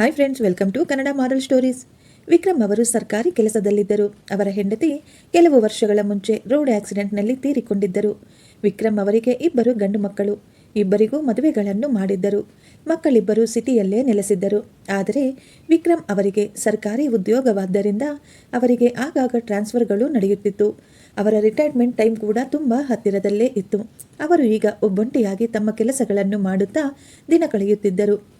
Hi friends welcome to Kannada moral stories Vikram ಅವರು ಸರ್ಕಾರಿ ಕೆಲಸದಲ್ಲಿದ್ದರು. ಅವರ ಹೆಂಡತಿ ಕೆಲವು ವರ್ಷಗಳ ಮುಂಚೆ ರೋಡ್ ಆಕ್ಸಿಡೆಂಟ್ನಲ್ಲಿ ತೀರಿಕೊಂಡಿದ್ದರು. ವಿಕ್ರಮ್ ಅವರಿಗೆ ಇಬ್ಬರು ಗಂಡು ಮಕ್ಕಳು. ಇಬ್ಬರಿಗೂ ಮದುವೆಗಳನ್ನು ಮಾಡಿದ್ದರು. ಮಕ್ಕಳಿಬ್ಬರು ಸಿಟಿಯಲ್ಲೇ ನೆಲೆಸಿದ್ದರು. ಆದರೆ ವಿಕ್ರಮ್ ಅವರಿಗೆ ಸರ್ಕಾರಿ ಉದ್ಯೋಗವಾದ್ದರಿಂದ ಅವರಿಗೆ ಆಗಾಗ ಟ್ರಾನ್ಸ್ಫರ್ಗಳು ನಡೆಯುತ್ತಿತ್ತು. ಅವರ ರಿಟೈರ್ಮೆಂಟ್ ಟೈಮ್ ಕೂಡ ತುಂಬ ಹತ್ತಿರದಲ್ಲೇ ಇತ್ತು. ಅವರು ಈಗ ಒಬ್ಬೊಂಟಿಯಾಗಿ ತಮ್ಮ ಕೆಲಸಗಳನ್ನು ಮಾಡುತ್ತಾ ದಿನ ಕಳೆಯುತ್ತಿದ್ದರು.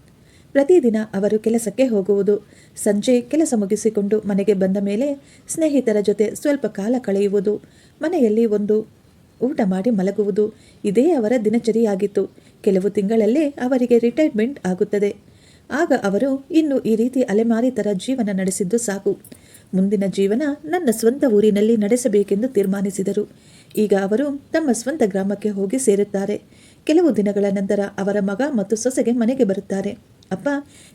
ಪ್ರತಿದಿನ ಅವರು ಕೆಲಸಕ್ಕೆ ಹೋಗುವುದು. ಸಂಜೆ ಕೆಲಸ ಮುಗಿಸಿಕೊಂಡು ಮನೆಗೆ ಬಂದ ಮೇಲೆ ಸ್ನೇಹಿತರ ಜೊತೆ ಸ್ವಲ್ಪ ಕಾಲ ಕಳೆಯುವುದು. ಮನೆಯಲ್ಲಿ ಒಂದು ಊಟ ಮಾಡಿ ಮಲಗುವುದು. ಇದೇ ಅವರ ದಿನಚರಿಯಾಗಿತ್ತು. ಕೆಲವು ತಿಂಗಳಲ್ಲೇ ಅವರಿಗೆ ರಿಟೈರ್ಮೆಂಟ್ ಆಗುತ್ತದೆ. ಆಗ ಅವರು ಇನ್ನು ಈ ರೀತಿ ಅಲೆಮಾರಿ ಥರ ಜೀವನ ನಡೆಸಿದ್ದು ಸಾಕು. ಮುಂದಿನ ಜೀವನ ನನ್ನ ಸ್ವಂತ ಊರಿನಲ್ಲಿ ನಡೆಸಬೇಕೆಂದು ತೀರ್ಮಾನಿಸಿದರು. ಈಗ ಅವರು ತಮ್ಮ ಸ್ವಂತ ಗ್ರಾಮಕ್ಕೆ ಹೋಗಿ ಸೇರುತ್ತಾರೆ. ಕೆಲವು ದಿನಗಳ ನಂತರ ಅವರ ಮಗ ಮತ್ತು ಸೊಸೆಗೆ ಮನೆಗೆ ಬರುತ್ತಾರೆ. ಅಪ್ಪ,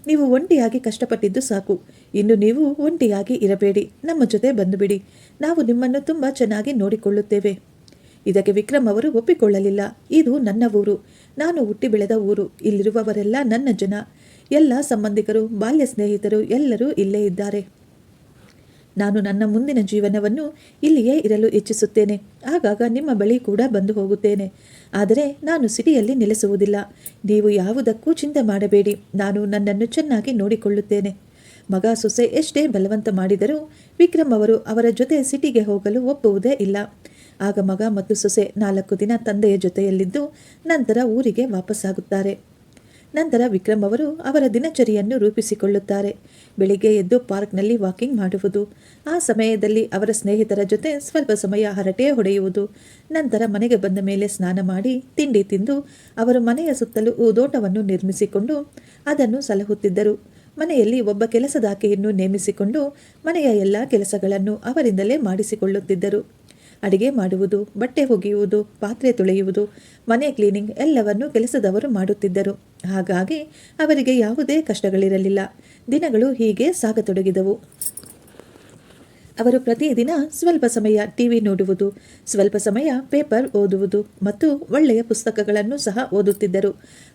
ನೀವು ಒಂಟಿಯಾಗಿ ಕಷ್ಟಪಟ್ಟಿದ್ದು ಸಾಕು. ಇನ್ನು ನೀವು ಒಂಟಿಯಾಗಿ ಇರಬೇಡಿ. ನಮ್ಮ ಜೊತೆ ಬಂದುಬಿಡಿ ನಾವು ನಿಮ್ಮನ್ನು ತುಂಬ ಚೆನ್ನಾಗಿ ನೋಡಿಕೊಳ್ಳುತ್ತೇವೆ. ಇದಕ್ಕೆ ವಿಕ್ರಮ್ ಅವರು ಒಪ್ಪಿಕೊಳ್ಳಲಿಲ್ಲ. ಇದು ನನ್ನ ಊರು. ನಾನು ಹುಟ್ಟಿ ಬೆಳೆದ ಊರು. ಇಲ್ಲಿರುವವರೆಲ್ಲ ನನ್ನ ಜನ. ಎಲ್ಲ ಸಂಬಂಧಿಕರು, ಬಾಲ್ಯ ಸ್ನೇಹಿತರು ಎಲ್ಲರೂ ಇಲ್ಲೇ ಇದ್ದಾರೆ. ನಾನು ನನ್ನ ಮುಂದಿನ ಜೀವನವನ್ನು ಇಲ್ಲಿಯೇ ಇರಲು ಇಚ್ಛಿಸುತ್ತೇನೆ. ಆಗಾಗ ನಿಮ್ಮ ಬಳಿ ಕೂಡ ಬಂದು ಹೋಗುತ್ತೇನೆ. ಆದರೆ ನಾನು ಸಿಟಿಯಲ್ಲಿ ನೆಲೆಸುವುದಿಲ್ಲ. ನೀವು ಯಾವುದಕ್ಕೂ ಚಿಂತೆ ಮಾಡಬೇಡಿ. ನಾನು ನನ್ನನ್ನು ಚೆನ್ನಾಗಿ ನೋಡಿಕೊಳ್ಳುತ್ತೇನೆ. ಮಗ ಸೊಸೆ ಎಷ್ಟೇ ಬಲವಂತ ಮಾಡಿದರೂ ವಿಕ್ರಮ್ ಅವರು ಅವರ ಜೊತೆ ಸಿಟಿಗೆ ಹೋಗಲು ಒಪ್ಪುವುದೇ ಇಲ್ಲ. ಆಗ ಮಗ ಮತ್ತು ಸೊಸೆ ನಾಲ್ಕು ದಿನ ತಂದೆಯ ಜೊತೆಯಲ್ಲಿದ್ದು ನಂತರ ಊರಿಗೆ ವಾಪಸ್ಸಾಗುತ್ತಾರೆ. ನಂತರ ವಿಕ್ರಮ್ ಅವರು ಅವರ ದಿನಚರಿಯನ್ನು ರೂಪಿಸಿಕೊಳ್ಳುತ್ತಾರೆ. ಬೆಳಿಗ್ಗೆ ಎದ್ದು ಪಾರ್ಕ್ನಲ್ಲಿ ವಾಕಿಂಗ್ ಮಾಡುವುದು, ಆ ಸಮಯದಲ್ಲಿ ಅವರ ಸ್ನೇಹಿತರ ಜೊತೆ ಸ್ವಲ್ಪ ಸಮಯ ಹರಟೆ ಹೊಡೆಯುವುದು, ನಂತರ ಮನೆಗೆ ಬಂದ ಮೇಲೆ ಸ್ನಾನ ಮಾಡಿ ತಿಂಡಿ ತಿಂದು ಅವರು ಮನೆಯ ಸುತ್ತಲೂ ಊದೋಟವನ್ನು ನಿರ್ಮಿಸಿಕೊಂಡು ಅದನ್ನು ಸಲಹುತ್ತಿದ್ದರು. ಮನೆಯಲ್ಲಿ ಒಬ್ಬ ಕೆಲಸದಾಕೆಯನ್ನು ನೇಮಿಸಿಕೊಂಡು ಮನೆಯ ಎಲ್ಲ ಕೆಲಸಗಳನ್ನು ಅವರಿಂದಲೇ ಮಾಡಿಸಿಕೊಳ್ಳುತ್ತಿದ್ದರು. ಅಡಿಗೆ ಮಾಡುವುದು, ಬಟ್ಟೆ ಒಗೆಯುವುದು, ಪಾತ್ರೆ ತೊಳೆಯುವುದು, ಮನೆ ಕ್ಲೀನಿಂಗ್ ಎಲ್ಲವನ್ನು ಕೆಲಸದವರು ಮಾಡುತ್ತಿದ್ದರು. ಹಾಗಾಗಿ ಅವರಿಗೆ ಯಾವುದೇ ಕಷ್ಟಗಳಿರಲಿಲ್ಲ. ದಿನಗಳು ಹೀಗೆ ಸಾಗತೊಡಗಿದವು. ಅವರು ಪ್ರತಿದಿನ ಸ್ವಲ್ಪ ಸಮಯ ಟಿವಿ ನೋಡುವುದು, ಸ್ವಲ್ಪ ಸಮಯ ಪೇಪರ್ ಓದುವುದು ಮತ್ತು ಒಳ್ಳೆಯ ಪುಸ್ತಕಗಳನ್ನು ಸಹ ಓದುತ್ತಿದ್ದರು.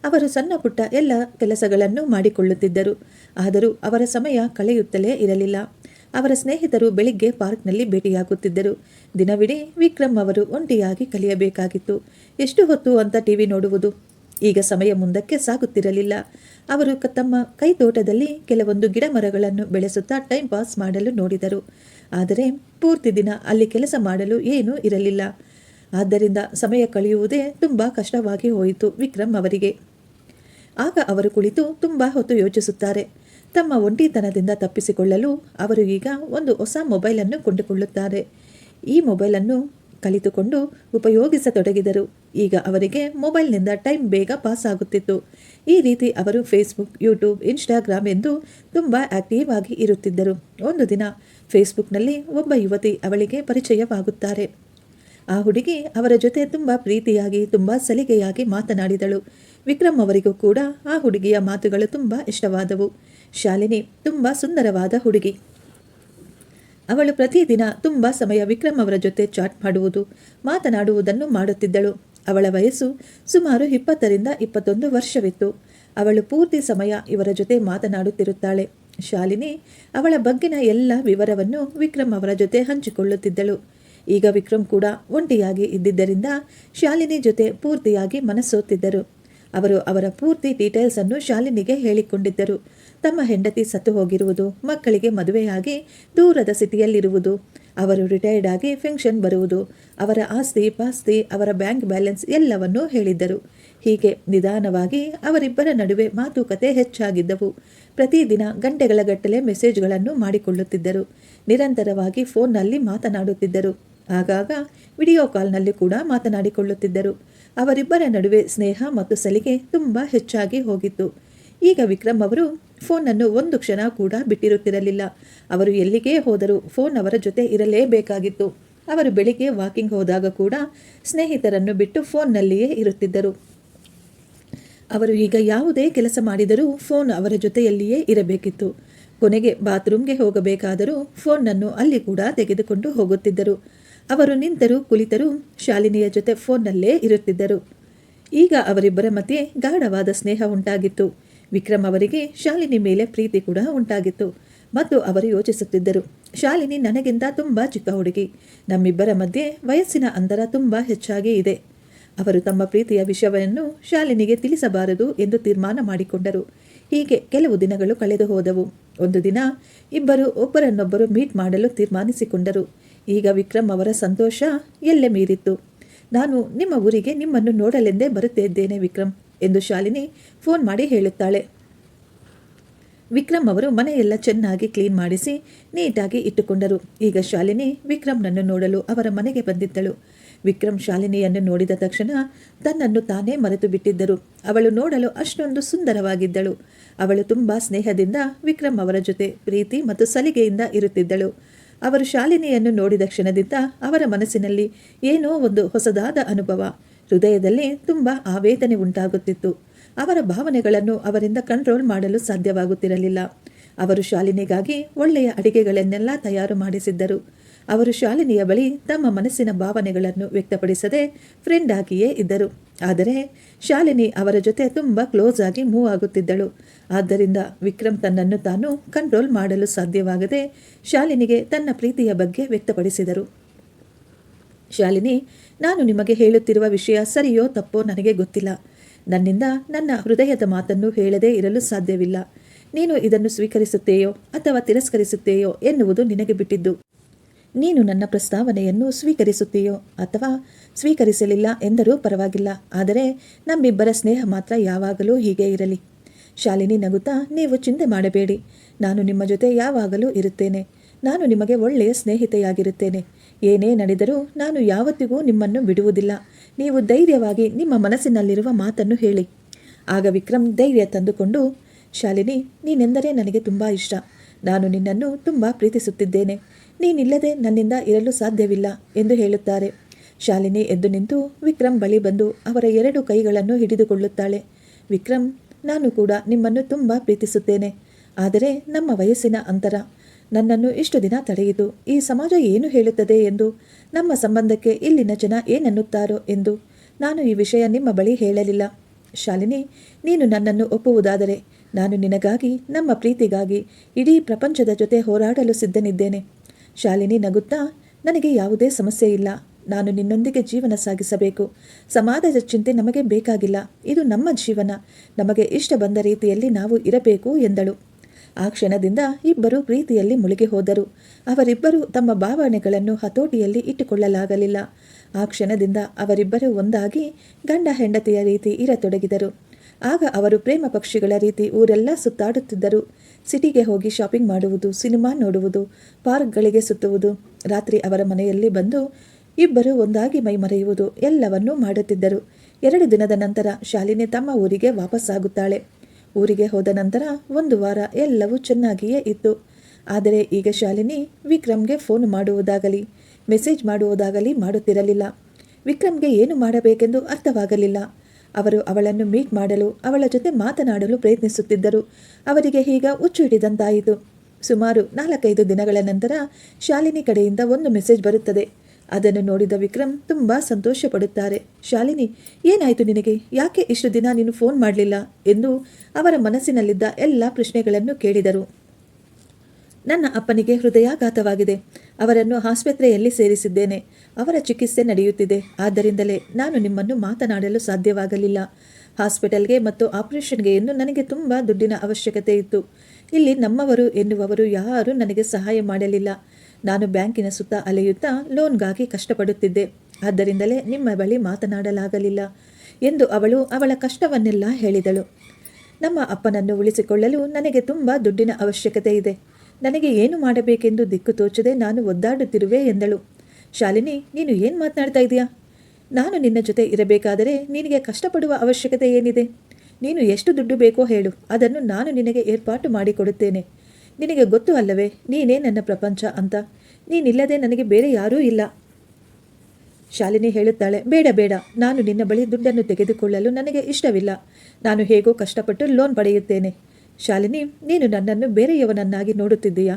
ಅವರು ಸಣ್ಣ ಪುಟ್ಟ ಎಲ್ಲ ಕೆಲಸಗಳನ್ನು ಮಾಡಿಕೊಳ್ಳುತ್ತಿದ್ದರು. ಆದರೂ ಅವರ ಸಮಯ ಕಳೆಯುತ್ತಲೇ ಇರಲಿಲ್ಲ. ಅವರ ಸ್ನೇಹಿತರು ಬೆಳಿಗ್ಗೆ ಪಾರ್ಕ್ನಲ್ಲಿ ಭೇಟಿಯಾಗುತ್ತಿದ್ದರು. ದಿನವಿಡೀ ವಿಕ್ರಮ್ ಅವರು ಒಂಟಿಯಾಗಿ ಕಲಿಯಬೇಕಾಗಿತ್ತು. ಎಷ್ಟು ಹೊತ್ತು ಅಂತ ಟಿವಿ ನೋಡುವುದು? ಈಗ ಸಮಯ ಮುಂದಕ್ಕೆ ಸಾಗುತ್ತಿರಲಿಲ್ಲ. ಅವರು ತಮ್ಮ ಕೈತೋಟದಲ್ಲಿ ಕೆಲವೊಂದು ಗಿಡ ಮರಗಳನ್ನು ಬೆಳೆಸುತ್ತಾ ಟೈಮ್ ಪಾಸ್ ಮಾಡಲು ನೋಡಿದರು. ಆದರೆ ಪೂರ್ತಿ ದಿನ ಅಲ್ಲಿ ಕೆಲಸ ಮಾಡಲು ಏನೂ ಇರಲಿಲ್ಲ. ಆದ್ದರಿಂದ ಸಮಯ ಕಳೆಯುವುದೇ ತುಂಬ ಕಷ್ಟವಾಗಿ ಹೋಯಿತು ವಿಕ್ರಮ್ ಅವರಿಗೆ. ಆಗ ಅವರು ಕುಳಿತು ತುಂಬ ಹೊತ್ತು ಯೋಚಿಸುತ್ತಾರೆ. ತಮ್ಮ ಒಂಟಿತನದಿಂದ ತಪ್ಪಿಸಿಕೊಳ್ಳಲು ಅವರು ಈಗ ಒಂದು ಹೊಸ ಮೊಬೈಲನ್ನು ಕೊಂಡುಕೊಳ್ಳುತ್ತಾರೆ. ಈ ಮೊಬೈಲನ್ನು ಕಲಿತುಕೊಂಡು ಉಪಯೋಗಿಸತೊಡಗಿದರು. ಈಗ ಅವರಿಗೆ ಮೊಬೈಲ್ನಿಂದ ಟೈಮ್ ಬೇಗ ಪಾಸ್ ಆಗುತ್ತಿತ್ತು ಈ ರೀತಿ ಅವರು ಫೇಸ್ಬುಕ್, ಯೂಟ್ಯೂಬ್, ಇನ್ಸ್ಟಾಗ್ರಾಮ್ ಎಂದು ತುಂಬ ಆಕ್ಟಿವ್ ಆಗಿ ಇರುತ್ತಿದ್ದರು. ಒಂದು ದಿನ ಫೇಸ್ಬುಕ್ನಲ್ಲಿ ಒಬ್ಬ ಯುವತಿ ಅವಳಿಗೆ ಪರಿಚಯವಾಗುತ್ತಾರೆ. ಆ ಹುಡುಗಿ ಅವರ ಜೊತೆ ತುಂಬ ಪ್ರೀತಿಯಾಗಿ, ತುಂಬ ಸಲಿಗೆಯಾಗಿ ಮಾತನಾಡಿದಳು. ವಿಕ್ರಮ್ ಅವರಿಗೂ ಕೂಡ ಆ ಹುಡುಗಿಯ ಮಾತುಗಳು ತುಂಬ ಇಷ್ಟವಾದವು. ಶಾಲಿನಿ ತುಂಬ ಸುಂದರವಾದ ಹುಡುಗಿ. ಅವಳು ಪ್ರತಿದಿನ ತುಂಬ ಸಮಯ ವಿಕ್ರಮ್ ಅವರ ಜೊತೆ ಚಾಟ್ ಮಾಡುವುದು, ಮಾತನಾಡುವುದನ್ನು ಮಾಡುತ್ತಿದ್ದಳು. ಅವಳ ವಯಸ್ಸು ಸುಮಾರು ಇಪ್ಪತ್ತರಿಂದ ಇಪ್ಪತ್ತೊಂದು ವರ್ಷವಿತ್ತು. ಅವಳು ಪೂರ್ತಿ ಸಮಯ ಇವರ ಜೊತೆ ಮಾತನಾಡುತ್ತಿರುತ್ತಾಳೆ. ಶಾಲಿನಿ ಅವಳ ಬಗ್ಗಿನ ಎಲ್ಲ ವಿವರವನ್ನು ವಿಕ್ರಮ್ ಅವರ ಜೊತೆ ಹಂಚಿಕೊಳ್ಳುತ್ತಿದ್ದಳು. ಈಗ ವಿಕ್ರಮ್ ಕೂಡ ಒಂಟಿಯಾಗಿ ಇದ್ದಿದ್ದರಿಂದ ಶಾಲಿನಿ ಜೊತೆ ಪೂರ್ತಿಯಾಗಿ ಮನಸ್ಸೋತಿದ್ದರು ಅವರು ಅವರ ಪೂರ್ತಿ ಡೀಟೇಲ್ಸ್ ಅನ್ನು ಶಾಲಿನಿಗೆ ಹೇಳಿಕೊಂಡಿದ್ದರು. ತಮ್ಮ ಹೆಂಡತಿ ಸತ್ತು ಹೋಗಿರುವುದು, ಮಕ್ಕಳಿಗೆ ಮದುವೆಯಾಗಿ ದೂರದ ಸ್ಥಿತಿಯಲ್ಲಿರುವುದು ಅವರು ರಿಟೈರ್ಡ್ ಆಗಿ ಫೆನ್ಷನ್ ಬರುವುದು, ಅವರ ಆಸ್ತಿ ಪಾಸ್ತಿ, ಅವರ ಬ್ಯಾಂಕ್ ಬ್ಯಾಲೆನ್ಸ್ ಎಲ್ಲವನ್ನೂ ಹೇಳಿದ್ದರು. ಹೀಗೆ ನಿಧಾನವಾಗಿ ಅವರಿಬ್ಬರ ನಡುವೆ ಮಾತುಕತೆ ಹೆಚ್ಚಾಗಿದ್ದವು. ಪ್ರತಿದಿನ ಗಂಟೆಗಳ ಗಟ್ಟಲೆ ಮೆಸೇಜ್ಗಳನ್ನು ಮಾಡಿಕೊಳ್ಳುತ್ತಿದ್ದರು. ನಿರಂತರವಾಗಿ ಫೋನ್ನಲ್ಲಿ ಮಾತನಾಡುತ್ತಿದ್ದರು. ಆಗಾಗ ವಿಡಿಯೋ ಕಾಲ್ನಲ್ಲಿ ಕೂಡ ಮಾತನಾಡಿಕೊಳ್ಳುತ್ತಿದ್ದರು. ಅವರಿಬ್ಬರ ನಡುವೆ ಸ್ನೇಹ ಮತ್ತು ಸಲಿಗೆ ತುಂಬ ಹೆಚ್ಚಾಗಿ ಹೋಗಿತ್ತು. ಈಗ ವಿಕ್ರಮ್ ಅವರು ಫೋನನ್ನು ಒಂದು ಕ್ಷಣ ಕೂಡ ಬಿಟ್ಟಿರುತ್ತಿರಲಿಲ್ಲ. ಅವರು ಎಲ್ಲಿಗೇ ಹೋದರೂ ಫೋನ್ ಅವರ ಜೊತೆ ಇರಲೇಬೇಕಾಗಿತ್ತು. ಅವರು ಬೆಳಿಗ್ಗೆ ವಾಕಿಂಗ್ ಹೋದಾಗ ಕೂಡ ಸ್ನೇಹಿತರನ್ನು ಬಿಟ್ಟು ಫೋನ್ನಲ್ಲಿಯೇ ಇರುತ್ತಿದ್ದರು. ಅವರು ಈಗ ಯಾವುದೇ ಕೆಲಸ ಮಾಡಿದರೂ ಫೋನ್ ಅವರ ಜೊತೆಯಲ್ಲಿಯೇ ಇರಬೇಕಿತ್ತು. ಕೊನೆಗೆ ಬಾತ್ರೂಮ್ಗೆ ಹೋಗಬೇಕಾದರೂ ಫೋನನ್ನು ಅಲ್ಲಿ ಕೂಡ ತೆಗೆದುಕೊಂಡು ಹೋಗುತ್ತಿದ್ದರು. ಅವರು ನಿಂತರು ಕುಳಿತರು ಶಾಲಿನಿಯ ಜೊತೆ ಫೋನ್ನಲ್ಲೇ ಇರುತ್ತಿದ್ದರು. ಈಗ ಅವರಿಬ್ಬರ ಮಧ್ಯೆ ಗಾಢವಾದ ಸ್ನೇಹ ಉಂಟಾಗಿತ್ತು. ವಿಕ್ರಮ್ ಅವರಿಗೆ ಶಾಲಿನಿ ಮೇಲೆ ಪ್ರೀತಿ ಕೂಡ ಉಂಟಾಗಿತ್ತು. ಮತ್ತು ಅವರು ಯೋಚಿಸುತ್ತಿದ್ದರು, ಶಾಲಿನಿ ನನಗಿಂತ ತುಂಬ ಚಿಕ್ಕ ಹುಡುಗಿ. ನಮ್ಮಿಬ್ಬರ ಮಧ್ಯೆ ವಯಸ್ಸಿನ ಅಂತರ ತುಂಬ ಹೆಚ್ಚಾಗಿ ಇದೆ. ಅವರು ತಮ್ಮ ಪ್ರೀತಿಯ ವಿಷಯವನ್ನು ಶಾಲಿನಿಗೆ ತಿಳಿಸಬಾರದು ಎಂದು ತೀರ್ಮಾನ ಮಾಡಿಕೊಂಡರು. ಹೀಗೆ ಕೆಲವು ದಿನಗಳು ಕಳೆದು ಹೋದವು. ಒಂದು ದಿನ ಇಬ್ಬರು ಒಬ್ಬರನ್ನೊಬ್ಬರು ಮೀಟ್ ಮಾಡಲು ತೀರ್ಮಾನಿಸಿಕೊಂಡರು. ಈಗ ವಿಕ್ರಮ್ ಅವರ ಸಂತೋಷ ಎಲ್ಲೆ ಮೀರಿತ್ತು. ನಾನು ನಿಮ್ಮ ಊರಿಗೆ ನಿಮ್ಮನ್ನು ನೋಡಲೆಂದೇ ಬರುತ್ತಿದ್ದೇನೆ ವಿಕ್ರಮ್. ಎಂದು ಶಾಲಿನಿ ಫೋನ್ ಮಾಡಿ ಹೇಳುತ್ತಾಳೆ. ವಿಕ್ರಮ್ ಅವರು ಮನೆಯೆಲ್ಲ ಚೆನ್ನಾಗಿ ಕ್ಲೀನ್ ಮಾಡಿಸಿ ನೀಟಾಗಿ ಇಟ್ಟುಕೊಂಡರು. ಈಗ ಶಾಲಿನಿ ವಿಕ್ರಮ್ನನ್ನು ನೋಡಲು ಅವರ ಮನೆಗೆ ಬಂದಿದ್ದಳು. ವಿಕ್ರಮ್ ಶಾಲಿನಿಯನ್ನು ನೋಡಿದ ತಕ್ಷಣ ತನ್ನನ್ನು ತಾನೇ ಮರೆತು ಬಿಟ್ಟಿದ್ದರು. ಅವಳು ನೋಡಲು ಅಷ್ಟೊಂದು ಸುಂದರವಾಗಿದ್ದಳು. ಅವಳು ತುಂಬ ಸ್ನೇಹದಿಂದ ವಿಕ್ರಮ್ ಅವರ ಜೊತೆ ಪ್ರೀತಿ ಮತ್ತು ಸಲಿಗೆಯಿಂದ ಇರುತ್ತಿದ್ದಳು. ಅವರು ಶಾಲಿನಿಯನ್ನು ನೋಡಿದ ಕ್ಷಣದಿಂದ ಅವರ ಮನಸ್ಸಿನಲ್ಲಿ ಏನೋ ಒಂದು ಹೊಸದಾದ ಅನುಭವ. ಹೃದಯದಲ್ಲಿ ತುಂಬ ಆವೇದನೆ ಉಂಟಾಗುತ್ತಿತ್ತು. ಅವರ ಭಾವನೆಗಳನ್ನು ಅವರಿಂದ ಕಂಟ್ರೋಲ್ ಮಾಡಲು ಸಾಧ್ಯವಾಗುತ್ತಿರಲಿಲ್ಲ. ಅವರು ಶಾಲಿನಿಗಾಗಿ ಒಳ್ಳೆಯ ಅಡಿಗೆಗಳನ್ನೆಲ್ಲ ತಯಾರು ಮಾಡಿಸಿದ್ದರು. ಅವರು ಶಾಲಿನಿಯ ಬಳಿ ತಮ್ಮ ಮನಸ್ಸಿನ ಭಾವನೆಗಳನ್ನು ವ್ಯಕ್ತಪಡಿಸದೆ ಫ್ರೆಂಡ್ ಆಗಿಯೇ ಇದ್ದರು. ಆದರೆ ಶಾಲಿನಿ ಅವರ ಜೊತೆ ತುಂಬ ಕ್ಲೋಸ್ ಆಗಿ ಮೂವ್ ಆಗುತ್ತಿದ್ದಳು. ಆದ್ದರಿಂದ ವಿಕ್ರಮ್ ತನ್ನನ್ನು ತಾನು ಕಂಟ್ರೋಲ್ ಮಾಡಲು ಸಾಧ್ಯವಾಗದೆ ಶಾಲಿನಿಗೆ ತನ್ನ ಪ್ರೀತಿಯ ಬಗ್ಗೆ ವ್ಯಕ್ತಪಡಿಸಿದರು. ಶಾಲಿನಿ, ನಾನು ನಿಮಗೆ ಹೇಳುತ್ತಿರುವ ವಿಷಯ ಸರಿಯೋ ತಪ್ಪೋ ನನಗೆ ಗೊತ್ತಿಲ್ಲ. ನನ್ನಿಂದ ನನ್ನ ಹೃದಯದ ಮಾತನ್ನು ಹೇಳದೇ ಇರಲು ಸಾಧ್ಯವಿಲ್ಲ. ನೀನು ಇದನ್ನು ಸ್ವೀಕರಿಸುತ್ತೇಯೋ ಅಥವಾ ತಿರಸ್ಕರಿಸುತ್ತೇಯೋ ಎನ್ನುವುದು ನಿನಗೆ ಬಿಟ್ಟಿದ್ದು. ನೀನು ನನ್ನ ಪ್ರಸ್ತಾವನೆಯನ್ನು ಸ್ವೀಕರಿಸುತ್ತೀಯೋ ಅಥವಾ ಸ್ವೀಕರಿಸಲಿಲ್ಲ ಎಂದರೂ ಪರವಾಗಿಲ್ಲ, ಆದರೆ ನಮ್ಮಿಬ್ಬರ ಸ್ನೇಹ ಮಾತ್ರ ಯಾವಾಗಲೂ ಹೀಗೆ ಇರಲಿ. ಶಾಲಿನಿ ನಗುತ್ತಾ, ನೀವು ಚಿಂತೆ ಮಾಡಬೇಡಿ. ನಾನು ನಿಮ್ಮ ಜೊತೆ ಯಾವಾಗಲೂ ಇರುತ್ತೇನೆ. ನಾನು ನಿಮಗೆ ಒಳ್ಳೆಯ ಸ್ನೇಹಿತೆಯಾಗಿರುತ್ತೇನೆ. ಏನೇ ನಡೆದರೂ ನಾನು ಯಾವತ್ತಿಗೂ ನಿಮ್ಮನ್ನು ಬಿಡುವುದಿಲ್ಲ. ನೀವು ಧೈರ್ಯವಾಗಿ ನಿಮ್ಮ ಮನಸ್ಸಿನಲ್ಲಿರುವ ಮಾತನ್ನು ಹೇಳಿ. ಆಗ ವಿಕ್ರಮ್ ಧೈರ್ಯ ತಂದುಕೊಂಡು, ಶಾಲಿನಿ, ನೀನೆಂದರೆ ನನಗೆ ತುಂಬ ಇಷ್ಟ. ನಾನು ನಿನ್ನನ್ನು ತುಂಬ ಪ್ರೀತಿಸುತ್ತಿದ್ದೇನೆ. ನೀನಿಲ್ಲದೆ ನನ್ನಿಂದ ಇರಲು ಸಾಧ್ಯವಿಲ್ಲ ಎಂದು ಹೇಳುತ್ತಾರೆ. ಶಾಲಿನಿ ಎದ್ದು ನಿಂತು ವಿಕ್ರಮ್ ಬಳಿ ಬಂದು ಅವರ ಎರಡು ಕೈಗಳನ್ನು ಹಿಡಿದುಕೊಳ್ಳುತ್ತಾಳೆ. ವಿಕ್ರಮ್, ನಾನು ಕೂಡ ನಿಮ್ಮನ್ನು ತುಂಬ ಪ್ರೀತಿಸುತ್ತೇನೆ. ಆದರೆ ನಮ್ಮ ವಯಸ್ಸಿನ ಅಂತರ. ನನ್ನನ್ನು ಇಷ್ಟು ದಿನ ತಡೆಯಿತು. ಈ ಸಮಾಜ ಏನು ಹೇಳುತ್ತದೆ ಎಂದು? ನಮ್ಮ ಸಂಬಂಧಕ್ಕೆ ಇಲ್ಲಿನ ಜನ ಏನನ್ನುತ್ತಾರೋ ಎಂದು? ನಾನು ಈ ವಿಷಯ ನಿಮ್ಮ ಬಳಿ ಹೇಳಲಿಲ್ಲ. ಶಾಲಿನಿ, ನೀನು ನನ್ನನ್ನು ಒಪ್ಪುವುದಾದರೆ ನಾನು ನಿನಗಾಗಿ, ನಮ್ಮ ಪ್ರೀತಿಗಾಗಿ ಇಡೀ ಪ್ರಪಂಚದ ಜೊತೆ ಹೋರಾಡಲು ಸಿದ್ಧನಿದ್ದೇನೆ. ಶಾಲಿನಿ ನಗುತ್ತಾ, ನನಗೆ ಯಾವುದೇ ಸಮಸ್ಯೆ ಇಲ್ಲ. ನಾನು ನಿನ್ನೊಂದಿಗೆ ಜೀವನ ಸಾಗಿಸಬೇಕು. ಸಮಾಜದ ಚಿಂತೆ ನಮಗೆ ಬೇಕಾಗಿಲ್ಲ. ಇದು ನಮ್ಮ ಜೀವನ. ನಮಗೆ ಇಷ್ಟ ಬಂದ ರೀತಿಯಲ್ಲಿ ನಾವು ಇರಬೇಕು ಎಂದಳು. ಆ ಕ್ಷಣದಿಂದ ಇಬ್ಬರು ಪ್ರೀತಿಯಲ್ಲಿ ಮುಳುಗಿ ಹೋದರು. ಅವರಿಬ್ಬರು ತಮ್ಮ ಭಾವನೆಗಳನ್ನು ಹತೋಟಿಯಲ್ಲಿ ಇಟ್ಟುಕೊಳ್ಳಲಾಗಲಿಲ್ಲ. ಆ ಕ್ಷಣದಿಂದ ಅವರಿಬ್ಬರು ಒಂದಾಗಿ ಗಂಡ ಹೆಂಡತಿಯ ರೀತಿ ಇರತೊಡಗಿದರು. ಆಗ ಅವರು ಪ್ರೇಮ ಪಕ್ಷಿಗಳ ರೀತಿ ಊರೆಲ್ಲ ಸುತ್ತಾಡುತ್ತಿದ್ದರು. ಸಿಟಿಗೆ ಹೋಗಿ ಶಾಪಿಂಗ್ ಮಾಡುವುದು, ಸಿನಿಮಾ ನೋಡುವುದು, ಪಾರ್ಕ್ಗಳಿಗೆ ಸುತ್ತುವುದು, ರಾತ್ರಿ ಅವರ ಮನೆಯಲ್ಲಿ ಬಂದು ಇಬ್ಬರು ಒಂದಾಗಿ ಮೈಮರೆಯುವುದು ಎಲ್ಲವನ್ನೂ ಮಾಡುತ್ತಿದ್ದರು. ಎರಡು ದಿನದ ನಂತರ ಶಾಲಿನಿ ತಮ್ಮ ಊರಿಗೆ ವಾಪಸ್ಸಾಗುತ್ತಾಳೆ. ಊರಿಗೆ ಹೋದ ನಂತರ ಒಂದು ವಾರ ಎಲ್ಲವೂ ಚೆನ್ನಾಗಿಯೇ ಇತ್ತು. ಆದರೆ ಈಗ ಶಾಲಿನಿ ವಿಕ್ರಮ್ಗೆ ಫೋನ್ ಮಾಡುವುದಾಗಲಿ, ಮೆಸೇಜ್ ಮಾಡುವುದಾಗಲಿ ಮಾಡುತ್ತಿರಲಿಲ್ಲ. ವಿಕ್ರಮ್ಗೆ ಏನು ಮಾಡಬೇಕೆಂದು ಅರ್ಥವಾಗಲಿಲ್ಲ. ಅವರು ಅವಳನ್ನು ಮೀಟ್ ಮಾಡಲು, ಅವಳ ಜೊತೆ ಮಾತನಾಡಲು ಪ್ರಯತ್ನಿಸುತ್ತಿದ್ದರು. ಅವರಿಗೆ ಈಗ ಹುಚ್ಚು ಹಿಡಿದಂತಾಯಿತು. ಸುಮಾರು ನಾಲ್ಕೈದು ದಿನಗಳ ನಂತರ ಶಾಲಿನಿ ಕಡೆಯಿಂದ ಒಂದು ಮೆಸೇಜ್ ಬರುತ್ತದೆ. ಅದನ್ನು ನೋಡಿದ ವಿಕ್ರಮ್ ತುಂಬ ಸಂತೋಷ ಪಡುತ್ತಾರೆ ಶಾಲಿನಿ, ಏನಾಯಿತು ನಿನಗೆ? ಯಾಕೆ ಇಷ್ಟು ದಿನ ನೀನು ಫೋನ್ ಮಾಡಲಿಲ್ಲ? ಎಂದು ಅವರ ಮನಸ್ಸಿನಲ್ಲಿದ್ದ ಎಲ್ಲ ಪ್ರಶ್ನೆಗಳನ್ನು ಕೇಳಿದರು. ನನ್ನ ಅಪ್ಪನಿಗೆ ಹೃದಯಾಘಾತವಾಗಿದೆ. ಅವರನ್ನು ಆಸ್ಪತ್ರೆಯಲ್ಲಿ ಸೇರಿಸಿದ್ದೇನೆ. ಅವರ ಚಿಕಿತ್ಸೆ ನಡೆಯುತ್ತಿದೆ. ಆದ್ದರಿಂದಲೇ ನಾನು ನಿಮ್ಮನ್ನು ಮಾತನಾಡಲು ಸಾಧ್ಯವಾಗಲಿಲ್ಲ. ಹಾಸ್ಪಿಟಲ್ಗೆ ಮತ್ತು ಆಪರೇಷನ್ಗೆ ಎಂದು ನನಗೆ ತುಂಬ ದುಡ್ಡಿನ ಅವಶ್ಯಕತೆ ಇತ್ತು. ಇಲ್ಲಿ ನಮ್ಮವರು ಎನ್ನುವವರು ಯಾರೂ ನನಗೆ ಸಹಾಯ ಮಾಡಲಿಲ್ಲ. ನಾನು ಬ್ಯಾಂಕಿನ ಸುತ್ತ ಅಲೆಯುತ್ತಾ ಲೋನ್ಗಾಗಿ ಕಷ್ಟಪಡುತ್ತಿದ್ದೆ. ಆದ್ದರಿಂದಲೇ ನಿಮ್ಮ ಬಳಿ ಮಾತನಾಡಲಾಗಲಿಲ್ಲ ಎಂದು ಅವಳು ಅವಳ ಕಷ್ಟವನ್ನೆಲ್ಲ ಹೇಳಿದಳು. ನಮ್ಮ ಅಪ್ಪನನ್ನು ಉಳಿಸಿಕೊಳ್ಳಲು ನನಗೆ ತುಂಬ ದುಡ್ಡಿನ ಅವಶ್ಯಕತೆ ಇದೆ. ನನಗೆ ಏನು ಮಾಡಬೇಕೆಂದು ದಿಕ್ಕು ತೋಚದೆ ನಾನು ಒದ್ದಾಡುತ್ತಿರುವೆ ಎಂದಳು. ಶಾಲಿನಿ, ನೀನು ಏನು ಮಾತನಾಡ್ತಾ ಇದೆಯಾ ನಾನು ನಿನ್ನ ಜೊತೆ ಇರಬೇಕಾದರೆ ನಿನಗೆ ಕಷ್ಟಪಡುವ ಅವಶ್ಯಕತೆ ಏನಿದೆ? ನೀನು ಎಷ್ಟು ದುಡ್ಡು ಬೇಕೋ ಹೇಳು. ಅದನ್ನು ನಾನು ನಿನಗೆ ಏರ್ಪಾಟು ಮಾಡಿಕೊಡುತ್ತೇನೆ. ನಿನಗೆ ಗೊತ್ತು ಅಲ್ಲವೇ? ನೀನೇ ನನ್ನ ಪ್ರಪಂಚ ಅಂತ. ನೀನಿಲ್ಲದೆ ನನಗೆ ಬೇರೆ ಯಾರೂ ಇಲ್ಲ. ಶಾಲಿನಿ ಹೇಳುತ್ತಾಳೆ, ಬೇಡ ಬೇಡ. ನಾನು ನಿನ್ನ ಬಳಿ ದುಡ್ಡನ್ನು ತೆಗೆದುಕೊಳ್ಳಲು ನನಗೆ ಇಷ್ಟವಿಲ್ಲ. ನಾನು ಹೇಗೋ ಕಷ್ಟಪಟ್ಟು ಲೋನ್ ಪಡೆಯುತ್ತೇನೆ. ಶಾಲಿನಿ, ನೀನು ನನ್ನನ್ನು ಬೇರೆಯವನನ್ನಾಗಿ ನೋಡುತ್ತಿದ್ದೀಯಾ?